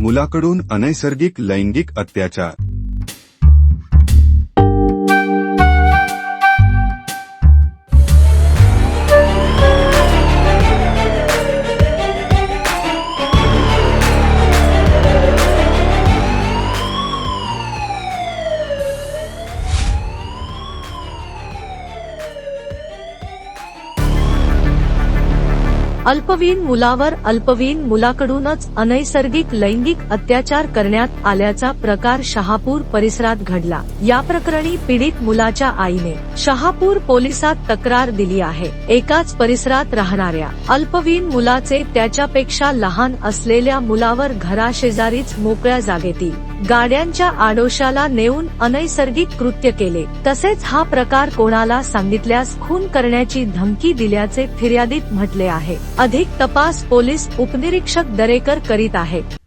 मुलाकडून अनैसर्गिक लैंगिक अत्याचार. अल्पवीन मुलावर अल्पवीन मुलाकडूनच अनैसर्गिक लैंगिक अत्याचार करण्यात आल्याचा प्रकार शहापूर परिसरात घडला. या प्रकरणी पीडित मुलाच्या आईने शहापूर पोलिसात तक्रार दिली आहे. एकाच परिसरात राहणाऱ्या अल्पवीन मुलाचे त्याच्यापेक्षा लहान असलेल्या मुलावर घराशेजारीच मोकळ्या जागेतील. गाड्यांच्या आडोशाला नेऊन अनैसर्गिक कृत्य केले. तसेच हा प्रकार कोणाला सांगितल्यास खून करण्याची धमकी दिल्याचे फिर्यादीत म्हटले आहे. अधिक तपास पोलीस उपनिरीक्षक दरेकर करीत आहेत